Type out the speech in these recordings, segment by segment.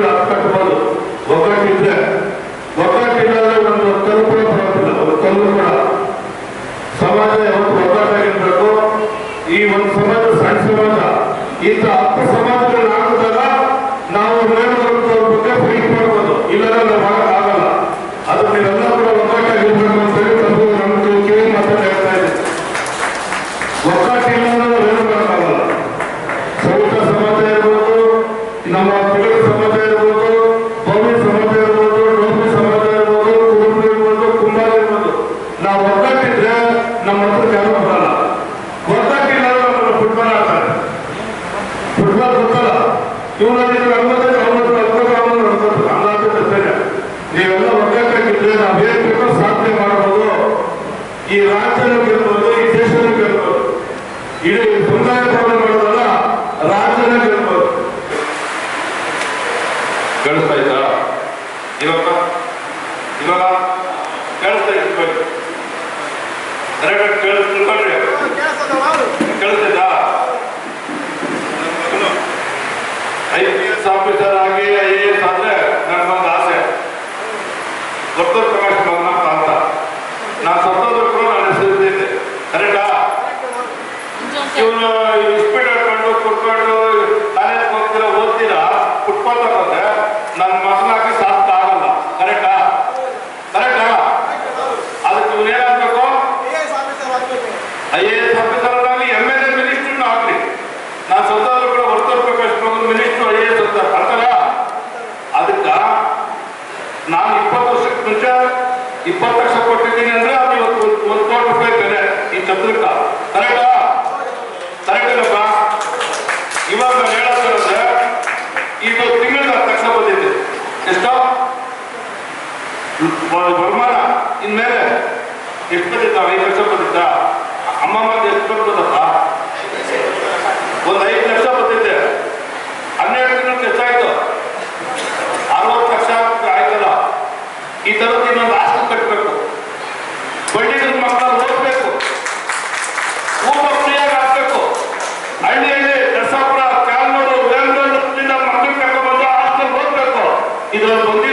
ಹತ್ತು ಕಟ್ಬೋದು ಒಗ್ಗಟ್ಟಿದ್ರೆ ಒಗ್ಗಟ್ಟಿಲ್ಲದೆ ಒಂದು ಕಲ್ಲು ಬರೋದಿಲ್ಲ, ಒಂದು ಕಲ್ಲು ಕೂಡ. ಸಮಾಜ ಯಾವತ್ತು ಒಗ್ಗಟ್ಟಾಗಿರ್ಬೇಕು ಈ ಒಂದು ಸಮಾಜ ಸಣ್ಣ ಸಮಾಜ. ಇಂಥ ಹತ್ತು ಸಮಾಜಗಳು ಹಾಕಿದಾಗ ನಾವು ಮೇಲೆ ಬಗ್ಗೆ ಫೈಟ್ ಮಾಡ್ಬೋದು. ಇಲ್ಲ ನಾವು ಆಗಲ್ಲ. ಅದು ಇಡೀ ಸಮುದಾಯ ಮಾಡೋದಲ್ಲ ರಾಜ್ಯನೇ ಗೆಲ್ಬೋದು ಕೇಳಿಸ್ತಾ ಇದ್ದ ಇವಾಗ? ಇವಾಗ? ಕೇಳಿಸ್ತಾ ಇತ್ತು. ಕರೆಕ್ಟ್ ಕರೆಕ್ಟ್ ಕೇಳಿಸ್ ತಿಳ್ಕೊಂಡ್ರಿ ಕೇಳಿಸ್ತಿದ್ದ ಐ ಪಿ ಎಸ್ ಆಫೀಸರ್ ಆಗಿ ಐ ಎ ಎಸ್ ಆದ್ರೆ ನನಗೊಂದು ಆಸೆ ಡಾಕ್ಟರ್ ಪ್ರಕಾಶ್ ಮಗನಪ್ಪ ಅಂತ ನಾನು ಸತ್ತೋದ್ರು ಕೂಡ ನಾನು ಹೆಸರಿದ್ದೆ ಕರೆಕ್ಟಾ ಇವನು ಸ್ಪೀಡ್ ಹಾಕೊಂಡು ಕುಟ್ಕೊಂಡು ಕಾಲೇಜ್ ಹೋಗ್ತೀರ ಓದ್ತೀರಾ? ಫುಟ್ಪಾತ್ ಹೋದ್ರೆ ನನ್ನ ಮಗನಾಗಿ ಸಾಧ್ಯ ಆಗಲ್ಲ. ಕರೆಕ್ಟಾ ಕರೆಕ್ಟಾ ಅದಕ್ಕೆ ಇವನು ಏನಾಗಬೇಕು ಐ ಎ ಎಸ್ ಆಫೀಸರ್ ಆಗಲಿ ಎಂ ಎಲ್ ಎ ಮಿನಿಸ್ಟ್ರೂ ಆಗಲಿ. ನಾನು ಸತ್ತೋದ್ರು ಕೂಡ ವರ್ತೂರ್ ಅಷ್ಟು ಮಗನ್ ಮಿನಿಸ್ಟ್ರು ಐ ಎ ಎಸ್ ಅಂತ. ಅರ್ಥಲ್ಲ ಅದಕ್ಕ ನಾನು ಇಪ್ಪತ್ತು ವರ್ಷಕ್ಕೆ ಮುಂಚೆ ಇಪ್ಪತ್ತು ಲಕ್ಷ ಕೊಟ್ಟಿದ್ದೀನಿ ಅಂದ್ರೆ ಅದು ಇವತ್ತು ಒಂದು ಒಂದು ಕೋಟಿ ರೂಪಾಯಿ ಬೆಲೆ ಈ ಛತ್ರಕ್ಕ ಕರೆಕ್ಟಾ ಕರೆಕ್ಟಲ್ಲಪ್ಪ ಇವಾಗ ನಾನು ಹೇಳೋದಂದ್ರೆ ಇದು ತಿಂಗಳ ಹತ್ತು ಲಕ್ಷ ಬಂದಿದೆ ಎಷ್ಟು ಬ- ವರಮಾನ ಇನ್ಮೇಲೆ ಎಷ್ಟು ಬಂದಿದ್ದ ಐದು ಲಕ್ಷ ಬಂದಿದ್ದ ಅಮ್ಮಮ್ಮಗೆ ಎಷ್ಟು ಬರ್ತದಪ್ಪ ಒಂದು ಐದು ಲಕ್ಷ ಬಂದಿದ್ದೆ ಹನ್ನೆರಡು ಎಷ್ಟಾಯ್ತು ಅರವತ್ತು ಲಕ್ಷ ಆಯ್ತಲ್ಲ. ಈ ತರದ್ದು ಇನ್ನೊಂದು ಆಸ್ತಿ ಕಟ್ಟಬೇಕು ಬಡ್ಡಿ ಮಕ್ಕಳು ಹಾಕ್ಬೇಕು. ಮಕ್ಕಳು ಓದ್ಬೇಕು. ಇದ್ರಲ್ಲಿ ಬಂದಿದ್ದ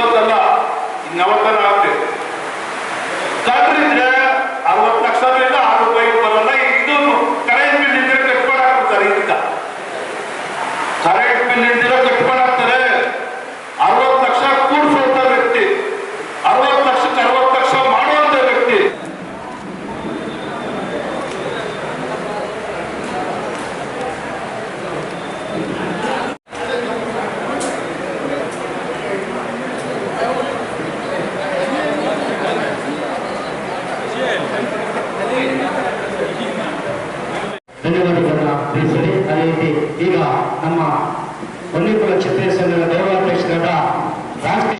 ಇವತ್ತಲ್ಲ ಇನ್ನವತ್ತಲ್ಲ ಆಗ್ತೇವೆ ಕಂಡ್ರಿದ್ರೆ ಧನ್ಯವಾದಗಳನ್ನು ಅದೇ ರೀತಿ ಈಗ ನಮ್ಮ ವನ್ಯಕುಲ ಕ್ಷೇತ್ರ ಸಂಘದ ಗೌರವಾಧ್ಯಕ್ಷರಾದ